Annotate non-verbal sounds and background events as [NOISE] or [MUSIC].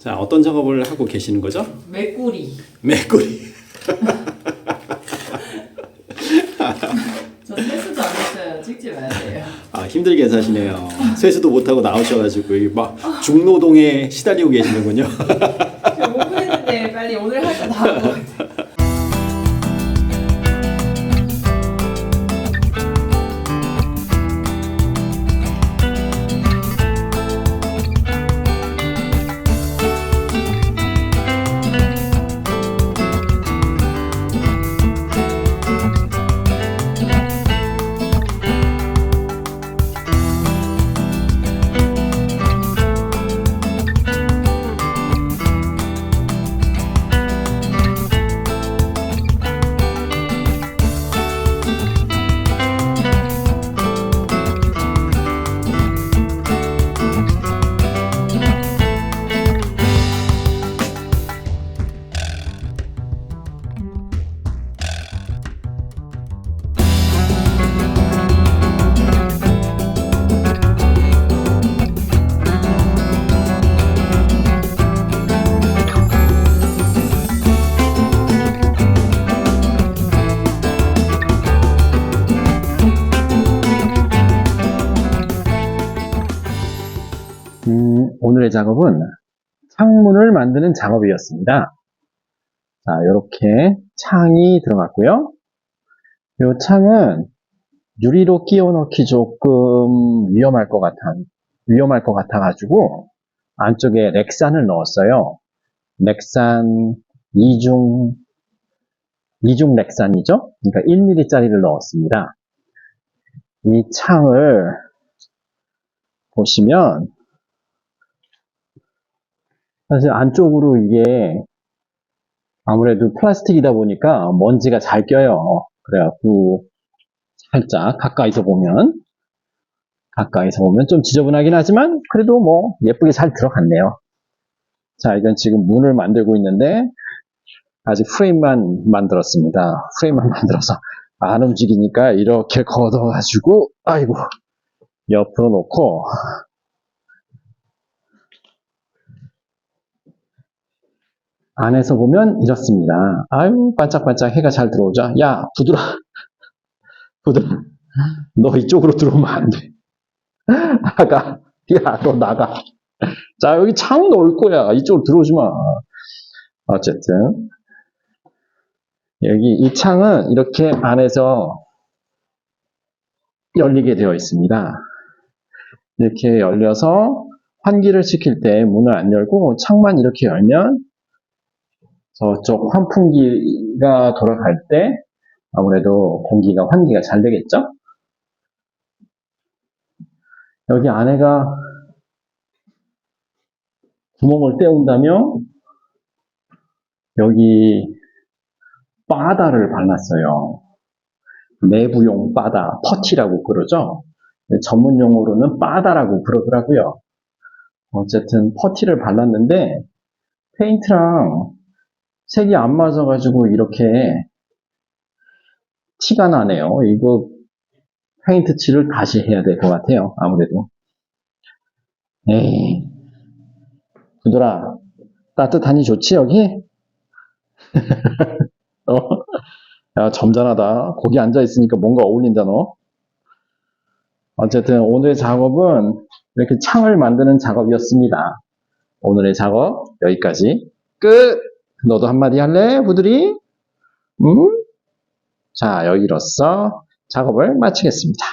자, 어떤 작업을 하고 계시는 거죠? 메꾸리. 메꾸리. 저 세수도 안 했어요. 찍지 마세요. 아, 힘들게 사시네요. 세수도 못 하고 나오셔가지고 이막 중노동에 시달리고 계시는군요. 지금 5분 했는데 빨리 오늘 할거다 하고. 음, 오늘의 작업은 창문을 만드는 작업이었습니다. 자, 이렇게 창이 들어갔고요. 이 창은 유리로 끼워 넣기 조금 위험할 것 같아, 위험할 것 같아 가지고 안쪽에 렉산을 넣었어요. 렉산 2중, 2중 렉산이죠? 그러니까 1mm짜리를 넣었습니다. 이 창을 보시면 사실 안쪽으로 이게 아무래도 플라스틱이다 보니까 먼지가 잘 껴요. 그래갖고 살짝 가까이서 보면 가까이서 보면 좀 지저분하긴 하지만 그래도 뭐 예쁘게 잘 들어갔네요. 자, 이건 지금 문을 만들고 있는데 아직 프레임만 만들었습니다. 프레임만 [LAUGHS] 만들어서 안 움직이니까 이렇게 걷어가지고 아이고 옆으로 놓고 안에서 보면 이렇습니다. 아유, 반짝반짝 해가 잘 들어오자. 야, 부드러, [LAUGHS] 부드러. 너 이쪽으로 들어오면 안 돼. [LAUGHS] 나가. 야, 너 나가. 자, 여기 창 넣을 거야. 이쪽으로 들어오지 마. 어쨌든. 여기 이 창은 이렇게 안에서 열리게 되어 있습니다. 이렇게 열려서 환기를 시킬 때 문을 안 열고 창만 이렇게 열면 저쪽 환풍기가 돌아갈 때 아무래도 공기가 환기가 잘 되겠죠? 여기 안에가 구멍을 때운다면 여기 바다를 발랐어요. 내부용 바다, 퍼티라고 그러죠? 전문 용어로는 바다라고 그러더라고요. 어쨌든 퍼티를 발랐는데 페인트랑 색이 안 맞아가지고 이렇게 티가 나네요. 이거 페인트 칠을 다시 해야 될 것 같아요. 아무래도. 에이, 부들아, 따뜻하니 좋지 여기? [LAUGHS] 어? 야, 점잖하다. 거기 앉아있으니까 뭔가 어울린다, 너. 어쨌든 오늘의 작업은 이렇게 창을 만드는 작업이었습니다. 오늘의 작업 여기까지 끝! 너도 한마디 할래, 부들이? 응? 자, 여기로써 작업을 마치겠습니다.